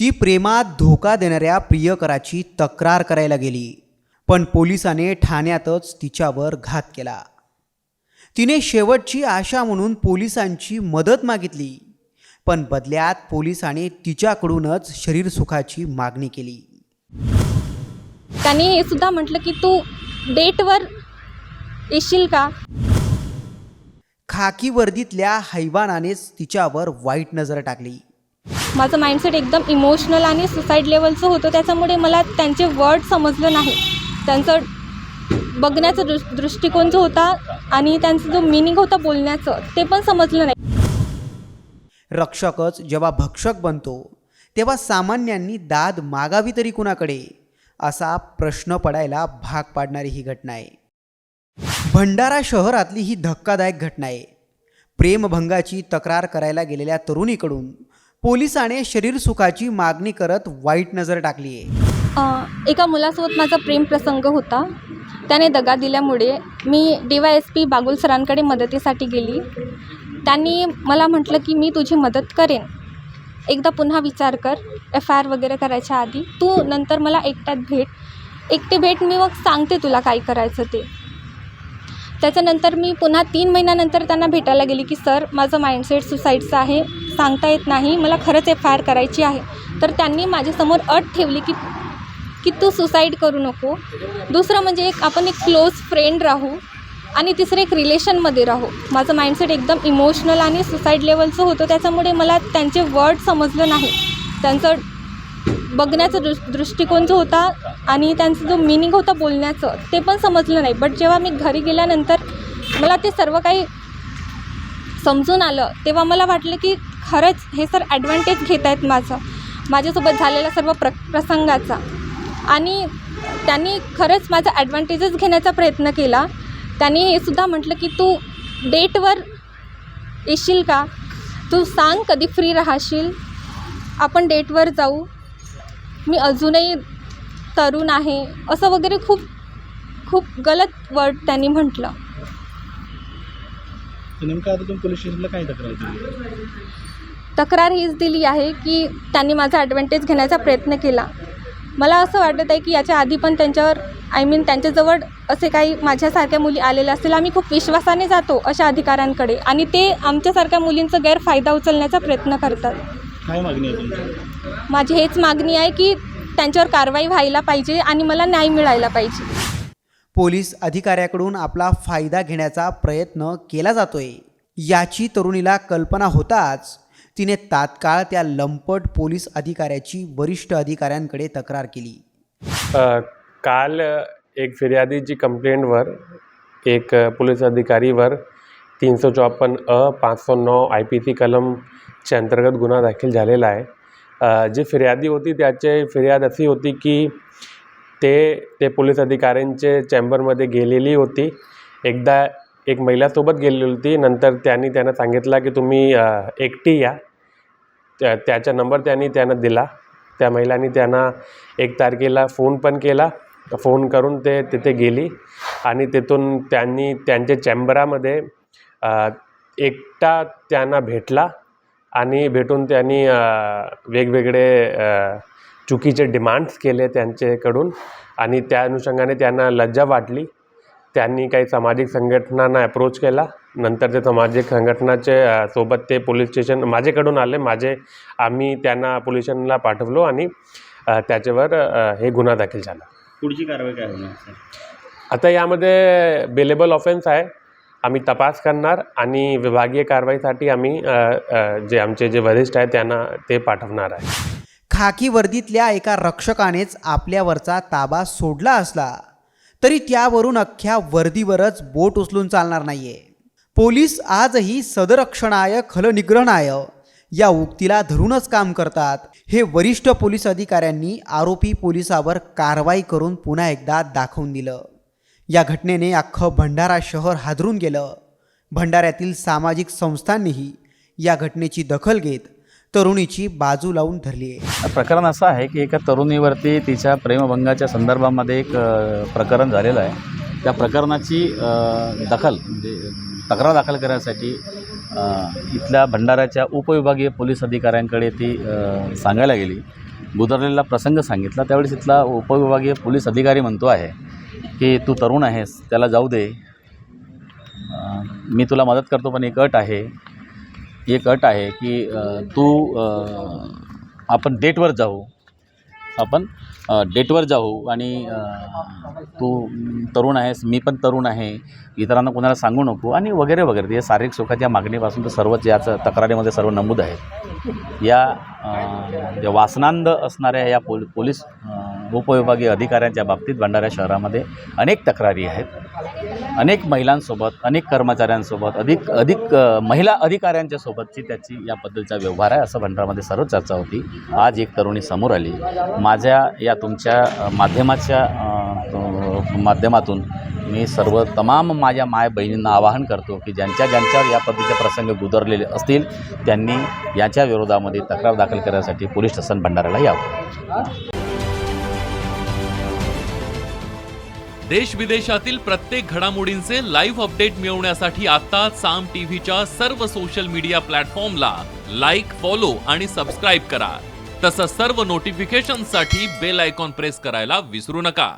ती प्रेमात धोका देणाऱ्या प्रियकराची तक्रार करायला गेली. पण पोलिसाने ठाण्यातच तिच्यावर घात केला. तिने शेवटची आशा म्हणून पोलिसांची मदत मागितली. पण बदल्यात पोलिसांनी तिच्याकडूनच शरीर सुखाची मागणी केली. त्यांनी हे सुद्धा म्हटलं की तू डेटवर येशील का? खाकी वर्दीतल्या हैवानानेच तिच्यावर वाईट नजर टाकली. माझं माइंडसेट एकदम इमोशनल आणि सुसाईड लेवलचं होतं. त्याच्यामुळे मला त्यांचे वर्ड समजलं नाही. त्यांचं बघण्याचा दृ दृष्टिकोन जो होता आणि त्यांचा जो मिनिंग होता बोलण्याचं ते पण समजलं नाही. रक्षकच जेव्हा भक्षक बनतो तेव्हा सामान्यांनी दाद मागावी तरी कुणाकडे? असा प्रश्न पडायला भाग पाडणारी ही घटना आहे. भंडारा शहरातली ही धक्कादायक घटना आहे. प्रेमभंगाची तक्रार करायला गेलेल्या तरुणीकडून पोलिसाने शरीर सुखाची मागणी करत वाईट नजर टाकली आहे. एका मुलासोबत माझा प्रेम प्रसंग होता. त्याने दगा दिल्यामुळे मी D Y S P Bagul सरांकडे मदतीसाठी गेली. त्यांनी मला म्हटलं की मी तुझी मदत करेन. एकदा पुन्हा विचार कर एफ आय आर वगैरे करायच्या आधी. तू नंतर मला एकट्यात भेट. एकटे भेट मी मग सांगते तुला काय करायचं ते. त्याच्यानंतर मी पुन्हा तीन महिन्यानंतर त्यांना भेटायला गेली की सर माझं माइंडसेट सुसाईडचं आहे. सांगता येत नाही. मला खरंच एफ आय आर करायची आहे. तर त्यांनी माझ्यासमोर अट ठेवली की की तू सुसाईड करू नको. दुसरं म्हणजे एक आपण एक क्लोज फ्रेंड राहू आणि तिसरं एक रिलेशनमध्ये राहू. माझं माइंडसेट एकदम इमोशनल आणि सुसाईड लेवलचं होतं. त्याच्यामुळे मला त्यांचे वर्ड समजलं नाही. त्यांचं बघण्याचा दृ दृष्टिकोन जो होता आणि त्यांचा जो मिनिंग होता बोलण्याचं ते पण समजलं नाही. बट जेव्हा मी घरी गेल्यानंतर मला ते सर्व काही समजून आलं तेव्हा मला वाटलं की खरंच हे सर ॲडव्हान्टेज घेत आहेत माझं. माझ्यासोबत झालेल्या सर्व प्र प्रसंगाचा. आणि त्यांनी खरंच माझा ॲडव्हान्टेजच घेण्याचा प्रयत्न केला. त्यांनी हे सुद्धा म्हटलं की तू डेटवर येशील का? तू सांग कधी फ्री राहशील? आपण डेटवर जाऊ. मी अजूनही तरुण आहे. असं वगैरे खूप खूप गलत वर्ड त्यांनी म्हटलं. नेमकं आता तुम्ही पोलीस स्टेशनला काय तक्रार तक्रार हीच दिली आहे की त्यांनी माझा ॲडव्हान्टेज घेण्याचा प्रयत्न केला. मला असं वाटत आहे की याच्या आधी पण त्यांच्यावर आय मीन त्यांच्याजवळ असे काही माझ्यासारख्या मुली आलेल्या असतील. आम्ही खूप विश्वासाने जातो अशा अधिकाऱ्यांकडे आणि ते आमच्यासारख्या मुलींचा गैरफायदा उचलण्याचा प्रयत्न करतात. काय मागणी आहे तुमची? माझी हेच मागणी आहे की त्यांच्यावर कारवाई व्हायला पाहिजे आणि मला न्याय मिळायला पाहिजे. पोलीस अधिकाऱ्याकडून आपला फायदा घेण्याचा प्रयत्न केला जातोय. याची तरुणीला कल्पना होताच तिने तात्काळ त्या लंपट पोलीस अधिकाऱ्याची वरिष्ठ अधिकाऱ्यांकडे तक्रार केली. काल एक फिर्यादीची कंप्लेंटवर एक पोलीस अधिकारीवर तीनशे चौपन्न अ पाचशे नऊ आय पी सी कलमच्या अंतर्गत गुन्हा दाखल झालेला आहे. जी फिर्यादी होती त्याचे फिर्याद अशी होती की ते ते पोलीस अधिकाऱ्यांचे चेंबरमध्ये गेलेली होती. एकदा एक महिलासोबत गेलेली होती. नंतर त्यांनी त्यांना सांगितलं की तुम्ही एकटी या. त्या त्याचा नंबर त्यांनी त्यांना दिला. त्या महिलांनी त्यांना एक तारखेला फोन पण केला. फोन करून ते तिथे गेली आणि तिथून त्यांनी त्यांच्या चेंबरामध्ये एकटा त्यांना भेटला आणि भेटून त्यांनी वेगवेगळे चुकीचे डिमांड्स केले त्यांच्याकडून आणि त्या अनुषंगाने त्यांना लज्जा वाटली. त्यांनी काही सामाजिक संघटनांना अप्रोच केला. नंतर ते सामाजिक संघटनाचे सोबत ते पोलीस स्टेशन माझ्याकडून आले. माझे आम्ही त्यांना पोलीस स्टेशनला पाठवलो आणि त्याच्यावर हे गुन्हा दाखल झाला. पुढची कारवाई काय होणार आता यामध्ये बेलेबल ऑफेन्स आहे. आम्ही तपास करणार आणि विभागीय कारवाईसाठी आम्ही जे आमचे जे वरिष्ठ आहेत त्यांना ते पाठवणार आहे. खाकी वर्दीतल्या एका रक्षकानेच आपल्यावरचा ताबा सोडला असला. तरी त्यावरून अख्ख्या वर्दीवरच बोट उचलून चालणार नाहीये. पोलीस आजही सदरक्षणाय खलनिग्रहणाय या उक्तीला धरूनच काम करतात. हे वरिष्ठ पोलीस अधिकाऱ्यांनी आरोपी पोलिसावर कारवाई करून पुन्हा एकदा दाखवून दिलं. या घटनेने अख्खं भंडारा शहर हादरून गेलं. भंडाऱ्यातील सामाजिक संस्थांनीही या घटनेची दखल घेत तरुणीची बाजू लावून धरली आहे. प्रकरण असं आहे की एका तरुणीवरती तिच्या प्रेमभंगाच्या संदर्भामध्ये एक प्रकरण झालेलं आहे. त्या प्रकरणाची दखल म्हणजे तक्रार दाखल करण्यासाठी इथल्या भंडाऱ्याच्या उपविभागीय पोलीस अधिकाऱ्यांकडे ती सांगायला गेली. गुदरलेला प्रसंग सांगितला. त्यावेळेस इथला उपविभागीय पोलीस अधिकारी म्हणतो आहे की तू तरुण आहेस त्याला जाऊ दे. मी तुला मदत करतो पण एक अट आहे. एक अट आहे की तू आपण डेटवर जाऊ. आपण डेटवर जाऊ आणि तू तरुण आहेस मी पण तरुण आहे इतरांना कोणाला सांगू नको आणि वगैरे वगैरे. या शारीरिक सुखाच्या मागणीपासून तर सर्वच याचं तक्रारीमध्ये सर्व नमूद आहे या जे वासनांद असणाऱ्या या पोल पोलीस उपविभागीय अधिकाऱ्यांच्या बाबतीत भंडारा शहरामध्ये अनेक तक्रारी आहेत. अनेक महिलांसोबत अनेक कर्मचाऱ्यांसोबत अधिक अधिक महिला अधिकाऱ्यांच्या सोबतची त्याची याबद्दलचा व्यवहार आहे असं भंडारामध्ये सर्व चर्चा होती. आज एक तरुणी समोर आली. माझ्या या तुमच्या माध्यमाच्या माध्यमातून मी सर्व तमाम माझ्या माय बहिणींना आवाहन करतो की ज्यांच्या ज्यांच्यावर या पद्धतीचे प्रसंग गुदरलेले असतील त्यांनी याच्या विरोधामध्ये तक्रार दाखल करण्यासाठी पोलीस स्टेशन भंडाऱ्याला यावं. देश विदेशातील प्रत्येक घडामोडींचे लाईव्ह अपडेट मिळवण्यासाठी आता साम टीव्हीच्या सर्व सोशल मीडिया प्लॅटफॉर्मला लाईक फॉलो आणि सबस्क्राईब करा. तसंच सर्व नोटिफिकेशनसाठी बेल आयकॉन प्रेस करायला विसरू नका.